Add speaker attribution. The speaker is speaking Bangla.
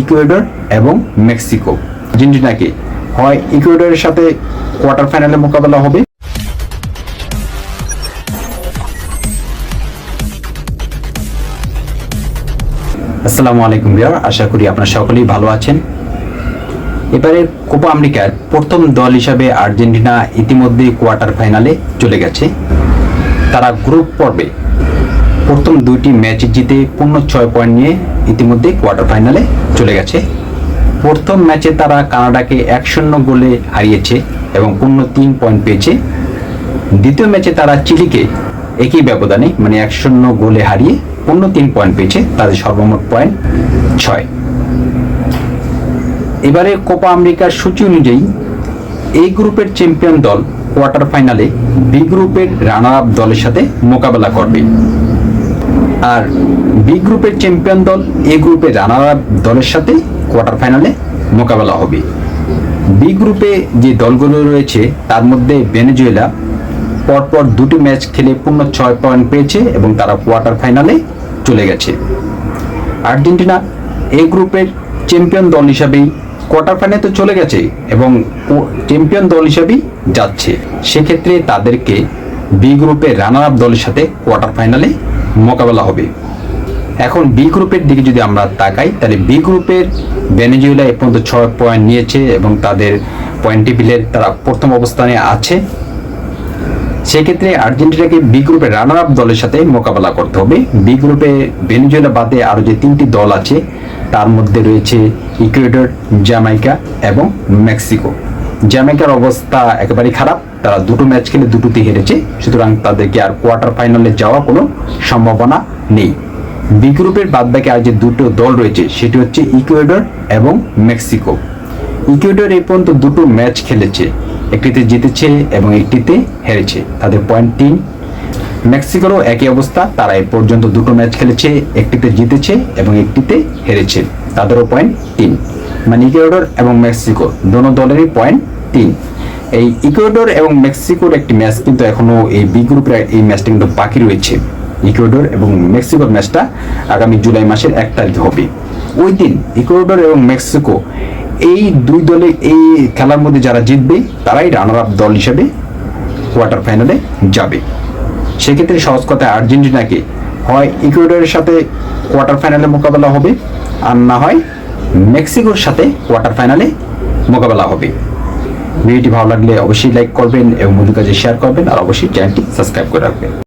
Speaker 1: ইকুয়েডর এবং মেক্সিকো। আর্জেন্টিনাকে হয় ইকুয়েডরের সাথে কোয়ার্টার ফাইনালে মোকাবেলা হবে। আসসালামু আলাইকুম বিয়ার আশা করি আপনারা সকলেই ভালো আছেন। এবারে কোপা আমেরিকার প্রথম দল হিসাবে আর্জেন্টিনা ইতিমধ্যে কোয়ার্টার ফাইনালে চলে গেছে। তারা গ্রুপ পর্বে প্রথম দুইটি ম্যাচ জিতে পূর্ণ ছয় পয়েন্ট নিয়ে ইতিমধ্যে কোয়ার্টার ফাইনালে চলে গেছে। প্রথম ম্যাচে তারা কানাডাকে এক শূন্য গোলে হারিয়েছে এবং পূর্ণ তিন পয়েন্ট পেয়েছে। দ্বিতীয় ম্যাচে তারা চিলিকে একই ব্যবধানে মানে এক শূন্য গোলে হারিয়ে পূর্ণ তিন পয়েন্ট পেয়েছে, তাদের সর্বমোট পয়েন্ট ছয়। এবারে কোপা আমেরিকার সূচি অনুযায়ী এই গ্রুপের চ্যাম্পিয়ন দল কোয়ার্টার ফাইনালে বি গ্রুপের রানার আপ দলের সাথে মোকাবেলা করবে। আর বি গ্রুপের চ্যাম্পিয়ন দল এ গ্রুপে রানার দলের সাথে কোয়ার্টার ফাইনালে মোকাবেলা হবে। বি গ্রুপে যে দলগুলো রয়েছে, তার মধ্যে ভেনেজুয়েলা পরপর দুটি ম্যাচ খেলে পূর্ণ ছয় পয়েন্ট পেয়েছে এবং তারা কোয়ার্টার ফাইনালে চলে গেছে। আর্জেন্টিনা এই গ্রুপের চ্যাম্পিয়ন দল হিসাবেই কোয়ার্টার ফাইনালে তো চলে গেছে এবং চ্যাম্পিয়ন দল হিসাবেই যাচ্ছে। সেক্ষেত্রে তাদেরকে বি গ্রুপের রানার আপ দলের সাথে কোয়ার্টার ফাইনালে মোকাবেলা হবে। এখন বি গ্রুপের দিকে যদি আমরা তাকাই, তাহলে বি গ্রুপের ভেনেজুয়েলা এ পর্যন্ত ছয় পয়েন্ট নিয়েছে এবং তাদের পয়েন্ট টেবিলের তারা প্রথম অবস্থানে আছে। সেক্ষেত্রে আর্জেন্টিনাকে বি গ্রুপের রানার আপ দলের সাথে মোকাবেলা করতে হবে। বি গ্রুপে ভেনেজুয়েলা বাদে আরও যে তিনটি দল আছে, তার মধ্যে রয়েছে ইকুয়েডর জামাইকা এবং মেক্সিকো জামাইকার অবস্থা একেবারেই খারাপ। তারা দুটো ম্যাচ খেলে দুটোতে হেরেছে। সুতরাং তাদেরকে আর কোয়ার্টার ফাইনালে যাওয়া কোনো সম্ভাবনা নেই। বি গ্রুপের বাদবাকি আর যে দুটো দল রয়েছে, সেটি হচ্ছে ইকুয়েডর এবং মেক্সিকো। ইকুয়েডর এই পর্যন্ত দুটো ম্যাচ খেলেছে। একটিতে জিতেছে এবং একটিতে হেরেছে। তাদের পয়েন্ট তিন। মেক্সিকোরও একই অবস্থা। তারা এ পর্যন্ত দুটো ম্যাচ খেলেছে, একটিতে জিতেছে এবং একটিতে হেরেছে। তাদেরও পয়েন্ট তিন। মানে ইকুয়েডর এবং মেক্সিকো, দোনো দলেরই পয়েন্ট তিন। এই ইকুয়েডর এবং মেক্সিকোর একটি ম্যাচ কিন্তু এখনও এই বি গ্রুপের এই ম্যাচটা কিন্তু বাকি রয়েছে। ইকুয়েডর এবং মেক্সিকোর ম্যাচটা আগামী জুলাই মাসের এক তারিখে হবে। ওই দিন ইকুয়েডর এবং মেক্সিকো এই দুই দলে এই খেলার মধ্যে যারা জিতবে, তারাই রানার আপ দল হিসেবে কোয়ার্টার ফাইনালে যাবে। সেক্ষেত্রে সহজ কথায় আর্জেন্টিনাকে হয় ইকুয়েডরের সাথে কোয়ার্টার ফাইনালে মোকাবেলা হবে, আর না হয় মেক্সিকোর সাথে কোয়ার্টার ফাইনালে মোকাবেলা হবে। ভিডিওটি ভালো লাগলে অবশ্যই লাইক করবেন এবং বন্ধুর কাছে শেয়ার করবেন আর অবশ্যই চ্যানেলটি সাবস্ক্রাইব করে রাখবেন।